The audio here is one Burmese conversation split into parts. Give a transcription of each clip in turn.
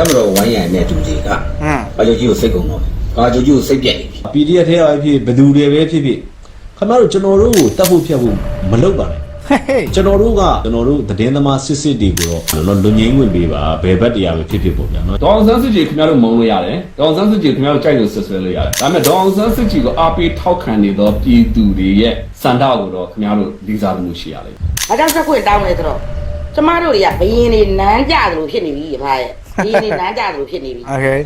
တမတော်ဝိုင်းရံတဲ့သူတွေကဟမ်ကာချုပ်ကြီးကိုစိတ်ကုန်တော့တယ်ကာချုပ်ကြီးကိုစိတ်ပြက်နေပြီ PDF ထဲရဖြစ်ဘယ်သူတွေပဲဖြစ်ဖြစ်ခင်ဗျားတို့ကျွန်တော်တို့ကိုတတ်ဖို့ဖြတ်ဖို့မလုပ်ပါနဲ့ဟဲ့ဟဲ့ကျွန်တော်တို့ကကျွန်တော်တို့သတင်းသမားစစ်စစ်တွေကိုတော့ကျွန်တော်လွန်ငင်းဝင်ပေးပါဘယ်ဘက်တရားပဲဖြစ်ဖြစ်ပေါ့ဗျာနော်ဒေါအောင်ဆန်းစုကြည်ခင်ဗျားတို့မုံလို့ရတယ်ဒေါအောင်ဆန်းစုကြည်ခင်ဗျားတို့ကြိုက်လို့ဆွဆွဲလို့ရတယ်ဒါပေမဲ့ဒေါအောင်ဆန်းစုကြည်ကိုအားပေးထောက်ခံနေသောပြည်သူတွေရဲ့စန္ဒကိုတော့ခင်ဗျားတို့လေးစားမှုရှိရလိမ့်မယ်။ဘာကြောင့်ဆက်ခွင့်တောင်းလဲဆိုတော့ ကျမတို့တွေကဘယင်းတွေနန်းကြသလိုဖြစ်နေပြီအဖရဲ့ဘယင်းတွေနန်းကြသလိုဖြစ်နေပြီ Okay.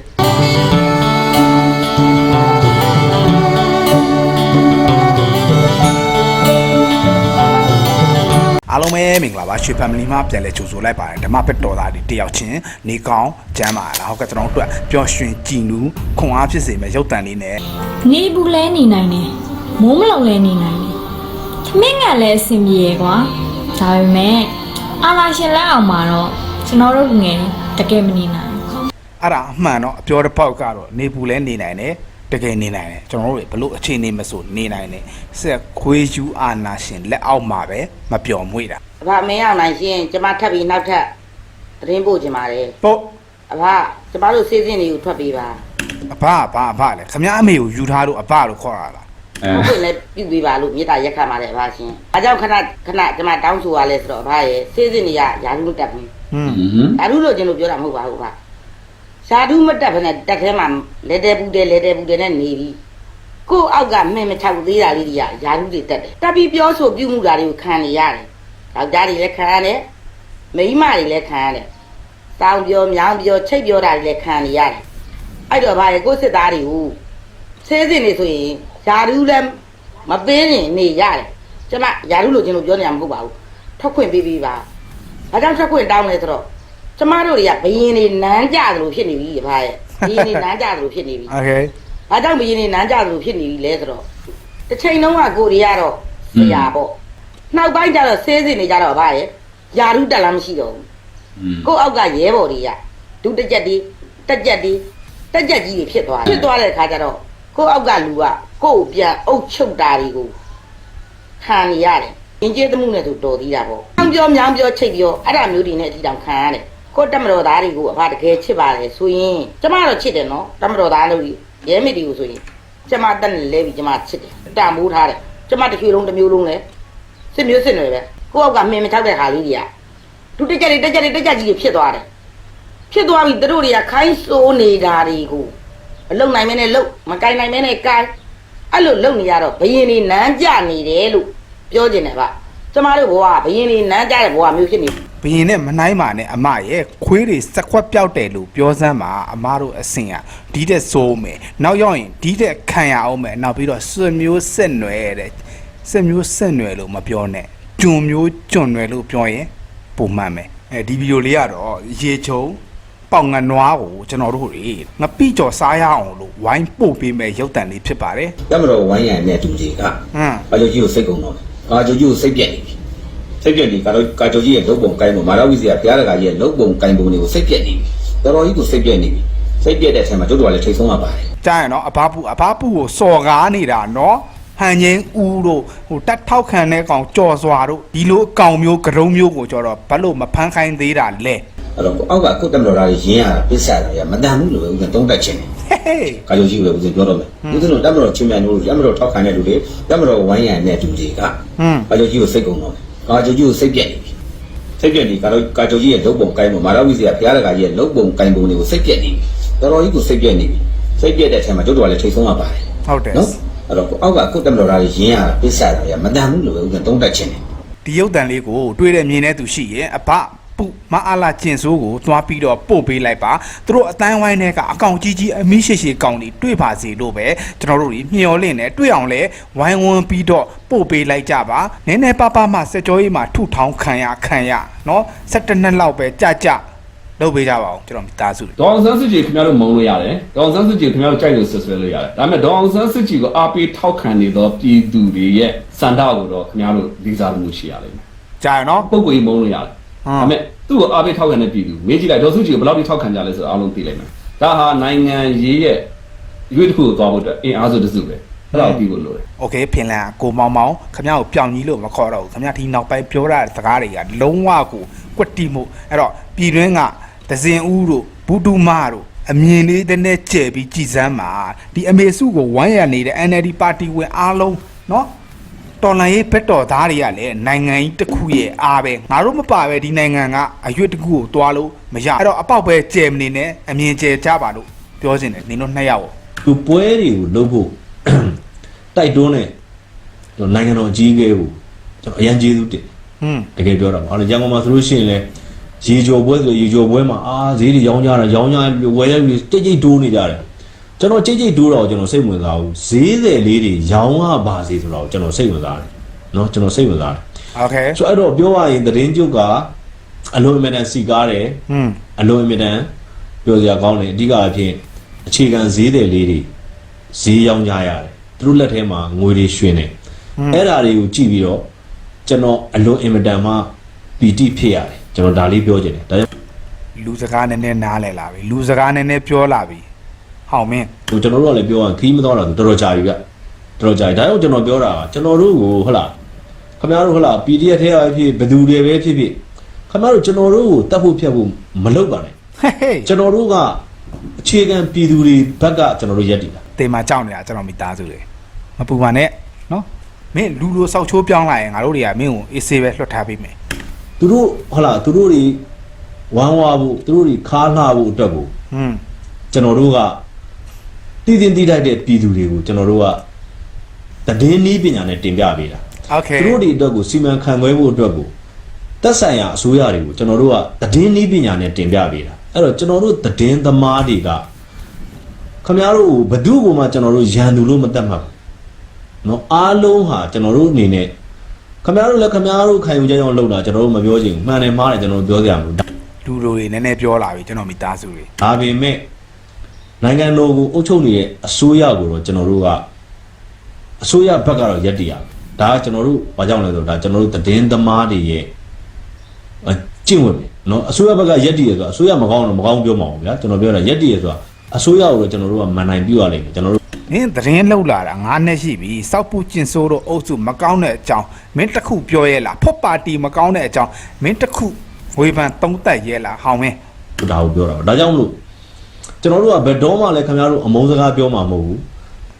အားလုံးပဲမင်္ဂလာပါရွှေ family မှာပြန်လဲကြိုဆိုလိုက်ပါတယ်ဓမ္မဖက်တော်သားတွေတယောက်ချင်းနေကောင်းကျမ်းပါလားဟုတ်ကဲ့ကျွန်တော်တို့အတွက်ပျော်ရွှင်ကြည်နူးခွန်အားဖြစ်စေမယ့်ရုပ်တံလေးနဲ့နေဘူးလဲနေနိုင်တယ်မိုးမလုံလဲနေနိုင်တယ်ခမင်းကလည်းအဆင်ပြေရယ်ကွာဒါပေမဲ့ အာလာရှင်လက်အောင်မှာတော့ကျွန်တော်တို့ငယ်တကယ်မနေနိုင်ဘူးအဲ့ဒါအမှန်တော့အပြောတစ်ပေါက်ကတော့နေဘူးလဲနေနိုင်တယ်တကယ်နေနိုင်တယ်ကျွန်တော်တို့တွေဘလို့အခြေအနေမဆိုနေနိုင်တယ်ဆက်ခွေးယူအာနာရှင်လက်အောက်မှာပဲမပျော်မွေ့တာ။အဖမင်းအောင်နိုင်ရှင်ကျမထပ်ပြီးနောက်ထပ်သတင်းပို့ချင်ပါတယ်ပေါ့။အဖကျမတို့စေးစင်းတွေကိုထွက်ပေးပါအဘအဘအဘလေခမ ्या အမေကိုယူထားလို့အဘလို့ခေါ်တာလား။ ဟုတ်ကဲ့လည်းပြုပေးပါလို့မြေတားရက်ခတ်ပါတယ်အဖရှင်။ဘာကြောင့်ခဏခဏကျမတောင်းဆိုရလဲဆိုတော့အဖရဲ့စေးစင်းတွေကယာရုမတက်ဘူးဟွန်းอือ။ယာရုလို့ကျင်လို့ပြောတာမဟုတ်ပါဘူးအဖ။ရှာဒူးမတက်ဘဲနဲ့တက်ခဲမှာလဲတဲပူတဲလဲတဲပူတဲနဲ့နေပြီ။ကို့အောက်ကမှင်မချောက်သေးတာလေးတွေကယာရုတွေတက်တယ်။တက်ပြီးပြောဆိုပြုမှုတာတွေကိုခံနေရတယ်။ယောက်ျားတွေလည်းခံရတယ်။မိန်းမတွေလည်းခံရတယ်။တောင်းပြောမြောင်းပြောချိတ်ပြောတာတွေလည်းခံနေရတယ်။အဲ့တော့ဗါရေကိုယ့်စစ်သားတွေကိုဆဲစင်နေဆိုရင် ယာရုလည်းမပေးရင်နေရတယ်။ကျမယာရုလို့ကျင်လို့ပြောနေမှာမဟုတ်ပါဘူး။ထွက်ခွင့်ပေးပေးပါ။ဘာကြောင့်ထွက်ခွင့်တောင်းလဲဆိုတော့ကျမတို့တွေကဘယင်းနေနန်းကြသလိုဖြစ်နေပြီဗါရဲ့။ဘယင်းနေနန်းကြသလိုဖြစ်နေပြီ။ โอเค ။ဘာကြောင့်ဘယင်းနေနန်းကြသလိုဖြစ်နေပြီလဲဆိုတော့တစ်ချိန်လုံးကကိုရီကတော့ဆရာပေါ့။နောက်ပိုင်းကျတော့ဆဲစင်နေကြတော့ဗါရဲ့။ယာရုတက်လားမရှိတော့ဘူး อืม ။ကိုယ့်အောက်ကရဲဘော်တွေကဒုတက်ကြက်တွေတက်ကြက်တွေတက်ကြက်ကြီးတွေဖြစ်သွားတယ်။ဖြစ်သွားတဲ့အခါကျတော့ ကိုယ့်အောက်ကလူကကိုယ့်ကိုပြန်အုပ်ချုပ်တာတွေကိုခံရရတယ်။ရင်ကျေးသမှုနဲ့ဆိုတော်သေးတာပေါ့။အောင်ပြောမြောင်းပြောချိတ်ပြောအဲ့ဒါမျိုးတွေနဲ့အထီတောင်ခံရတယ်။ကိုယ့်တက်မတော်သားတွေကိုအဖတကယ်ချစ်ပါတယ်ဆိုရင်ကျမတော့ချစ်တယ်နော်။တက်မတော်သားလို့ရဲမိတွေကိုဆိုရင်ကျမတက်နေလဲပြီးကျမချစ်တယ်။တန်မိုးထားတယ်။ကျမတစ်ချွေလုံးတစ်မျိုးလုံးလဲစစ်မျိုးစစ်နွယ်ပဲ။ကိုယ့်အောက်ကမင်းမထောက်တဲ့ဟာလေးတွေကဒုတက်ကြက်တွေတက်ကြက်တွေတက်ကြက်ကြီးတွေဖြစ်သွားတယ်။ဖြစ်သွားပြီသူတို့တွေကခိုင်းစိုးနေတာတွေကို မလုံနိုင်မဲနဲ့လုံမကိုင်နိုင်မဲနဲ့ကိုင်အဲ့လိုလုံနေရတော့ဘယင်းနေနန်းကြနေတယ်လို့ပြောကျင်တယ်ဗျကျမတို့ဘဝကဘယင်းနေနန်းကြတဲ့ဘဝမျိုးဖြစ်နေပြီဘယင်နဲ့မနှိုင်းပါနဲ့အမရဲ့ခွေးတွေစက်ခွက်ပြောက်တယ်လို့ပြောစမ်းပါအမတို့အစင်ကဒီတဲ့စိုးမယ်နောက်ရောက်ရင်ဒီတဲ့ခံရအောင်မယ်နောက်ပြီးတော့ဆွမျိုးဆက်နွယ်တဲ့ဆက်မျိုးဆက်နွယ်လို့မပြောနဲ့ကျွန်မျိုးကျွန်နွယ်လို့ပြောရင်ပုံမှန်မယ်အဲဒီဗီဒီယိုလေးကတော့ရေချုံ ပေါင်ငနွားကိုကျွန်တော်တို့တွေငပိကြော်စားရအောင်လို့ဝိုင်းပို့ပေးမဲ့ရုပ်တံလေးဖြစ်ပါတယ်တမတော်ဝိုင်းရံတဲ့သူတွေကဟမ်ကာချုပ်ကြီးကိုစိတ်ကုန်တော့တယ်ကာချုပ်ကြီးကိုစိတ်ပြက်နေပြီစိတ်ပြက်နေကာချုပ်ကာချုပ်ကြီးရဲ့လုပ်ပုံကိုင်းပုံမာရဝိစီကဘုရားတကာကြီးရဲ့လုပ်ပုံကိုင်းပုံတွေကိုစိတ်ပြက်နေပြီတော်တော်ကြီးကိုစိတ်ပြက်နေပြီစိတ်ပြက်တဲ့အချိန်မှာတို့တော်ကလည်းထိတ်ဆုံးလာပါတယ်ကြားရနော်အဘပူအဘပူကိုစော်ကားနေတာနော်ဟန်ချင်းဦးတို့ဟိုတက်ထောက်ခံတဲ့ကောင်ကြော်စွာတို့ဒီလိုအကောင်မျိုးကရုံမျိုးကိုကြော်တော့ဘလို့မဖမ်းခိုင်းသေးတာလဲ အဲ့တော့အောက်ကကိုတမတော်သားကြီးရင်းရတာပစ္စရတာရမတန်ဘူးလို့ပဲဦးဇင်းတုံးတက်ခြင်းတယ်ဟေးဟေးကာချုပ်ကြီးပဲဦးဇင်းပြောတော့မယ်ဦးဇင်းတို့တမတော်ချင်းမြန်တို့တမတော်ထောက်ခံတဲ့လူတွေတမတော်ဝိုင်းရံတဲ့သူတွေကဟွန်းကာချုပ်ကြီးကိုစိတ်ကုန်တော့တယ်ကာချုပ်ကြီးကိုစိတ်ပြက်နေပြီစိတ်ပြက်နေကာချုပ်ကာချုပ်ကြီးရဲ့လုပ်ပုံကိုင်းပုံမာရဝိစီကဘုရားတကာကြီးရဲ့လုပ်ပုံကိုင်းပုံတွေကိုစိတ်ပြက်နေပြီတော်တော်ကြီးကိုစိတ်ပြက်နေပြီစိတ်ပြက်တဲ့အချိန်မှာတို့တော်ကလည်းထိတ်ဆုံးလာပါတယ်ဟုတ်တယ်နော်အဲ့တော့အောက်ကကိုတမတော်သားကြီးရင်းရတာပစ္စရတာရမတန်ဘူးလို့ပဲဦးဇင်းတုံးတက်ခြင်းတယ်ဒီရုပ်တံလေးကိုတွေးတဲ့မြင်တဲ့သူရှိရင်အဘ ပူမအားလာကျင်စိုးကိုသွားပြီးတော့ပို့ပေးလိုက်ပါသူတို့အတန်းဝိုင်းတွေကအကောင်ကြီးကြီးအမိရှိရှိကောင်တွေတွေ့ပါစေလို့ပဲကျွန်တော်တို့ဒီမျှော်လင့်နေတွေ့အောင်လဲဝိုင်းဝန်းပြီးတော့ပို့ပေးလိုက်ကြပါနည်းနည်းပါးပါးမှစက်ကြောကြီးမှာထုထောင်းခံရခံရနော်17နှစ်လောက်ပဲကြကြလုပ်ပေးကြပါအောင်ကျွန်တော်မိသားစုတွေဒေါအောင်ဆန်းစုကြည်ခင်ဗျားတို့မုံလို့ရတယ်ဒေါအောင်ဆန်းစုကြည်ခင်ဗျားတို့ကြိုက်လို့ဆွဆွဲလို့ရတယ်ဒါပေမဲ့ဒေါအောင်ဆန်းစုကြည်ကိုအားပေးထောက်ခံနေသောပြည်သူတွေရဲ့စန္ဒကိုတော့ခင်ဗျားတို့လေးစားမှုရှိရလိမ့်မယ်ကြားရနော်ပုံကိုကြီးမုံလို့ရတယ်ဟမ် ဒါပေမဲ့သူ့ကိုအားပေးထောက်ခံတဲ့ပြည်သူမေးကြည့်လိုက်ဒေါ်စုကြည်ကိုဘယ်လောက်ထိထောက်ခံကြလဲဆိုတာအားလုံးသိလိုက်မယ်ဒါဟာနိုင်ငံရေးရဲ့ရွေးတစ်ခုကိုသွားဖို့အတွက်အင်အားစုတစ်စုပဲအဲ့ဒါကိုပြီးဖို့လိုတယ်။ Okay ဖင်လန်ကိုမောင်မောင်ခမရကိုပြောင်ကြီးလို့မခေါ်တော့ဘူးခမရဒီနောက်ပိုင်းပြောတာစကားတွေကလုံးဝကိုကွက်တီမှုအဲ့တော့ပြည်တွင်းကဒဇင်ဦးတို့ဘူတူမာတို့အမြင်လေးတည်းကျဲပြီးကြည်စမ်းပါဒီအမေစုကိုဝိုင်းရနေတဲ့ NLD ပါတီဝင်အားလုံးနော် တော်လန်ရေးဘက်တော်သားတွေကလည်းနိုင်ငံကြီးတစ်ခုရဲ့အားပဲငါတို့မပါပဲဒီနိုင်ငံကအရွတ်တစ်ခုကိုတွားလို့မရအဲ့တော့အပေါက်ပဲကျဲမနေနဲ့အမြင်ကျဲကြပါလို့ပြောချင်တယ်နင်တို့နှစ်ယောက်ရောသူပွဲတွေကိုလုပ်ဖို့တိုက်တွန်းတဲ့ကျွန်တော်နိုင်ငံတော်အကြီးအကဲကိုကျွန်တော်အရန်ကျေးဇူးတင်ဟွန်းတကယ်ပြောတာပါအဲ့တော့ရန်ကုန်မှာဆိုလို့ရှိရင်လည်းရေကြော်ပွဲဆိုရေကြော်ပွဲမှာအာဈေးတွေရောင်းကြတာရောင်းကြဝယ်ရပြီးတိတ်တိတ်တိုးနေကြတယ် ကျွန်တော်ကြိတ်ကြိတ်တိုးတော့ကျွန်တော်စိတ်ဝင်စားဘူးဈေးတယ်လေးတွေရောင်းရပါစေဆိုတော့ကျွန်တော်စိတ်ဝင်စားတယ်เนาะကျွန်တော်စိတ်ဝင်စားတယ် โอเค ဆိုတော့အဲ့တော့ပြောရရင်သတင်းကျုပ်ကအလွန်အမတန်စီကားတယ် ဟွန်း အလွန်အမတန်ပြောစရာကောင်းတယ်အဓိကအဖြစ်အခြေခံဈေးတယ်လေးတွေဈေးရောင်းကြရတယ်သူတို့လက်ထဲမှာငွေတွေရွှင်တယ်အဲ့ဒါတွေကိုကြည့်ပြီးတော့ကျွန်တော်အလွန်အင်မတန်မှပီတိဖြစ်ရတယ်ကျွန်တော်ဒါလေးပြောချင်တယ်ဒါကြောင့် လူစကားနည်းနည်းနားလည်လာပြီလူစကားနည်းနည်းပြောလာပြီ ဟောင်းမင်းဟိုကျွန်တော်တို့ကလည်းပြောရရင်ခီးမသွားတာဆိုတော်တော်ကြာပြီဗျတော်တော်ကြာပြီဒါကြောင့်ကျွန်တော်ပြောတာကကျွန်တော်တို့ကိုဟုတ်လားခင်ဗျားတို့ဟုတ်လား PDF ထဲရဖြစ်ဘယ်သူတွေပဲဖြစ်ဖြစ်ခင်ဗျားတို့ကျွန်တော်တို့ကိုတတ်ဖို့ဖြတ်ဖို့မလုပ်ပါနဲ့ဟေးဟေးကျွန်တော်တို့ကအခြေခံပြည်သူတွေဘက်ကကျွန်တော်တို့ရက်တည်တာတေမာကြောက်နေတာကျွန်တော်မိသားစုတွေမပူပါနဲ့နော်မင်းလူလိုစောက်ချိုးပြောင်းလာရင်ငါတို့တွေကမင်းကိုအေးဆေးပဲလွှတ်ထားပေးမယ်သူတို့ဟုတ်လားသူတို့တွေဝမ်းဝါဖို့သူတို့တွေခါလှဖို့အတွက်ကိုဟွန်းကျွန်တော်တို့က တည်တင်တည်ထိုက်တဲ့ပြည်သူတွေကိုကျွန်တော်တို့ကတည်င်းနည်းပညာနဲ့တင်ပြပေးတာ โอเค သူတို့တွေအတွက်ကိုစီမံခန့်ခွဲဖို့အတွက်ကိုသက်ဆိုင်ရာအစိုးရတွေကိုကျွန်တော်တို့ကတည်င်းနည်းပညာနဲ့တင်ပြပေးတာအဲ့တော့ကျွန်တော်တို့တည်င်းသမားတွေကခမရတို့ကိုဘယ်သူ့ကိုမှကျွန်တော်တို့ရန်သူလို့မတတ်မှတ်ဘူးเนาะအားလုံးဟာကျွန်တော်တို့အနေနဲ့ခမရတို့လည်းခမရတို့ခံယူချက်ကြောင့်လုပ်တာကျွန်တော်တို့မပြောချင်ဘူးမှန်တယ်မှားတယ်ကျွန်တော်တို့ပြောကြရမှာ လူလိုတွေနည်းနည်းပြောလာပြီကျွန်တော်မိသားစုတွေ ဒါပေမဲ့ နိုင်ငံတော်ကိုအုပ်ချုပ်နေတဲ့အစိုးရကိုတော့ကျွန်တော်တို့ကအစိုးရဘက်ကတော့ရက်တည်ရဒါကကျွန်တော်တို့ဘာကြောင့်လဲဆိုတော့ဒါကျွန်တော်တို့သတင်းသမားတွေရဲ့ကျင့်ဝင်ပဲနော်အစိုးရဘက်ကရက်တည်ရဆိုတာအစိုးရမကောင်းတော့မကောင်းပြောမှာပါဗျာကျွန်တော်ပြောတာရက်တည်ရဆိုတာအစိုးရကိုတော့ကျွန်တော်တို့ကမနိုင်ပြရလိမ့်မယ်ကျွန်တော်တို့မင်းသတင်းလှုပ်လာတာငါးနှစ်ရှိပြီစောက်ပူကျင်ဆိုးတို့အုပ်စုမကောင်းတဲ့အကြောင်းမင်းတခုပြောရဲလားဖွတ်ပါတီမကောင်းတဲ့အကြောင်းမင်းတခုဝေဖန်သုံးသက်ရဲလားဟောင်းမင်းဒါကိုပြောတာပါဒါကြောင့်မလို့ ကျွန်တော်တို့ကဘယ်တော့မှလည်းခင်ဗျားတို့အမုန်းစကားပြောမှာမဟုတ်ဘူး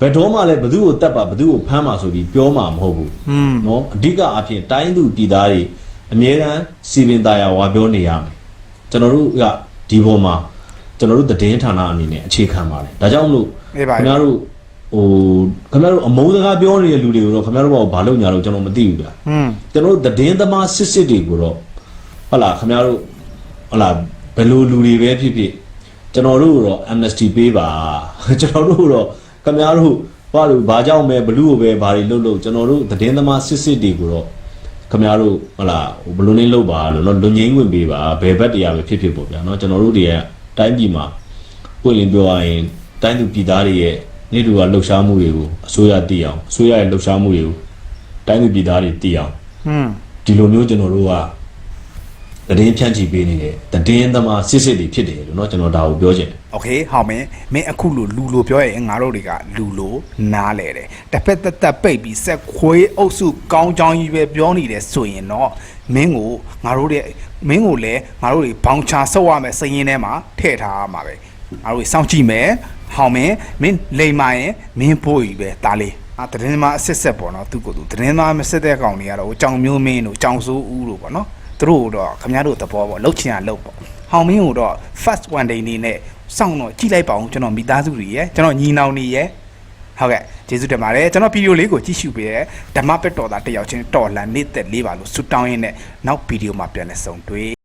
ဘယ်တော့မှလည်းဘသူ့ကိုတတ်ပါဘသူ့ကိုဖမ်းပါဆိုပြီးပြောမှာမဟုတ်ဘူးဟွန်းနော်အဓိကအဖြစ်တိုင်းသူပြည်သားတွေအမြဲတမ်းစီပင်သားရဝါပြောနေရမယ်ကျွန်တော်တို့ကဒီပေါ်မှာကျွန်တော်တို့သတင်းဌာနအနေနဲ့အခြေခံပါတယ်ဒါကြောင့်မလို့အေးပါခင်ဗျားတို့ဟိုခင်ဗျားတို့အမုန်းစကားပြောနေတဲ့လူတွေကိုတော့ခင်ဗျားတို့ဘာလို့ညာလို့ကျွန်တော်မသိဘူးဗျာဟွန်းကျွန်တော်တို့သတင်းသမားစစ်စစ်တွေကိုတော့ဟုတ်လားခင်ဗျားတို့ဟုတ်လားဘယ်လိုလူတွေပဲဖြစ်ဖြစ် ကျွန်တော်တို့တော့ amnesty ပေးပါကျွန်တော်တို့တော့ခင်ဗျားတို့ဘာလို့ဘာကြောင့်မဲဘလူးကိုပဲဘာတွေလှုပ်လှုပ်ကျွန်တော်တို့သတင်းသမားစစ်စစ်တွေကိုတော့ခင်ဗျားတို့ဟလာဘလူးနေလှုပ်ပါလို့နော်လူငိမ့်ဝင်ပေးပါဘယ်ဘက်တရားပဲဖြစ်ဖြစ်ပေါ့ဗျာနော်ကျွန်တော်တို့တွေကတိုင်းပြည်မှာပွင့်လင်းပြောရရင်တိုင်းသူပြည်သားတွေရဲ့နေ့တူကလှုပ်ရှားမှုတွေကိုအစိုးရသိအောင်အစိုးရရဲ့လှုပ်ရှားမှုတွေကိုတိုင်းသူပြည်သားတွေသိအောင်ဟွန်းဒီလိုမျိုးကျွန်တော်တို့က တည်င်းဖြန့်ချီပေးနေတဲ့တည်င်းသမားစစ်စစ်တွေဖြစ်တယ်လို့เนาะကျွန်တော်ဒါကိုပြောချင်တယ် โอเคဟောင်းမင်းမင်းအခုလိုလူလိုပြောရင်ငါတို့တွေကလူလိုနားလဲတယ်တစ်ဖက်သက်သက်ပိတ်ပြီးဆက်ခွေးအုပ်စုကောင်းချောင်းကြီးပဲပြောနေတယ်ဆိုရင်တော့မင်းကိုငါတို့တဲ့မင်းကိုလည်းငါတို့တွေဘောင်ချဆုပ်ရမယ်စရင်ထဲမှာထည့်ထားရမှာပဲငါတို့တွေစောင့်ကြည့်မယ်ဟောင်းမင်းမင်းလိမ်မာရင်မင်းဖို့ကြီးပဲဒါလေးအာတရင်မအစစ်ဆက်ပေါ့နော်သူကသူတရင်မမစစ်တဲ့ကောင်တွေကတော့ကြောင်မျိုးမင်းတို့ကြောင်စိုးဦးတို့ပေါ့နော် သူတို့တော့ခမရတို့သဘောပေါ့လှုပ်ချင်ရလှုပ်ပေါ့ဟောင်းမင်းကိုတော့ first one day နေနဲ့စောင့်တော့ကြည့်လိုက်ပါဦးကျွန်တော်မိသားစုတွေရယ်ကျွန်တော်ညီနောင်တွေရယ်ဟုတ်ကဲ့ကျေးဇူးတင်ပါတယ်ကျွန်တော်ဗီဒီယိုလေးကိုကြည့်ရှုပေးရဓမ္မပက်တော်သားတစ်ယောက်ချင်းတော်လန်နေသက်လေးပါလို့ဆုတောင်းရင်းနဲ့နောက်ဗီဒီယိုမှာပြန်လည်ဆုံတွေ့